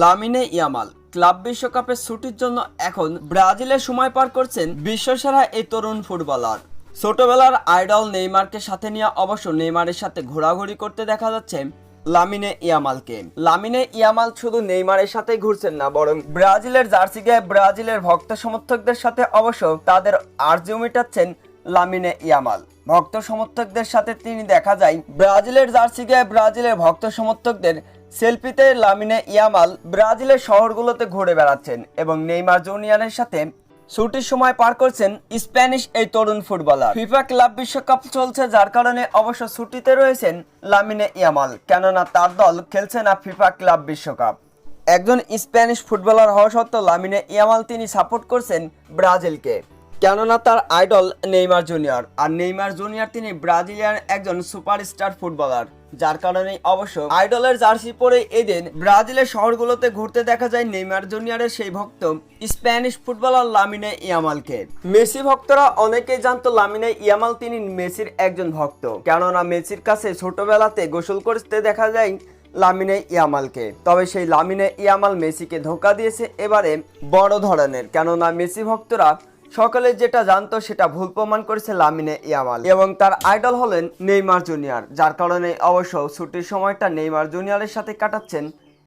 Lamine Yamal club বিশ্বকাপের ছুটির জন্য এখন ব্রাজিলে সময় পার করছেন বিশ্বসেরা এই তরুণ ফুটবলার। ছোটবেলার আইডল নেইমারকে সাথে নিয়ে অবশ্য নেইমারের সাথে ঘোরাঘুরি করতে দেখা যাচ্ছে লামিনে ইয়ামালকে। লামিনে ইয়ামাল শুধু নেইমারের সাথে ঘুরছেন না, বরং ব্রাজিলের জার্সি গায়ে ব্রাজিলের ভক্ত সমর্থকদের সাথে অবশ্য তাদের আর্জিও মেটাচ্ছেন লামিনে ইয়ামাল। ভক্ত সমর্থকদের সাথে তিনি দেখা যায়, ব্রাজিলের জার্সি গায়ে ব্রাজিলের ভক্ত সমর্থকদের সেলফিতে লামিনে ইয়ামাল ব্রাজিলের শহরগুলোতে ঘুরে বেড়াচ্ছেন এবং নেইমার জুনিয়রের সাথে ছুটির সময় পার করছেন স্প্যানিশ এই তরুণ ফুটবলার। ফিফা ক্লাব বিশ্বকাপ চলছে, যার কারণে অবশ্য ছুটিতে রয়েছেন লামিনে ইয়ামাল, কেননা তার দল খেলছে না ফিফা ক্লাব বিশ্বকাপ। একজন স্প্যানিশ ফুটবলার হওয়া সত্ত্বেও লামিনে ইয়ামাল তিনি সাপোর্ট করছেন ব্রাজিলকে। কেননা তার আইডল নেইমার জুনিয়র। আর নেইমার জুনিয়র তিনি ব্রাজিলিয়ান একজন সুপারস্টার ফুটবলার, যার কারণে অবশ্য আইডলের জার্সি পরে এদিন ব্রাজিলের শহরগুলোতে ঘুরতে দেখা যায় নেইমার জুনিয়রের সেই ভক্ত স্প্যানিশ ফুটবলার লামিনে ইয়ামালকে। মেসি ভক্তরা অনেকেই জানতো লামিনে ইয়ামাল তিনি মেসির একজন ভক্ত। কেননা মেসির কাছে ছোটবেলাতে গোসল করতে দেখা যায় লামিনে ইয়ামালকে। তবে সেই লামিনে ইয়ামাল মেসিকে ধোকা দিয়েছে এবারে বড় ধরনের। কেননা মেসি ভক্তরা সকলে যেটা জানতো সেটা ভুল প্রমাণ করেছে লামিনে ইয়ামাল। এবং তার আইডল হলেন নেইমার জুনিয়র, যার কারণে অবশ্য ছুটির সময়টা নেইমার জুনিয়রের সাথে কাটাচ্ছেন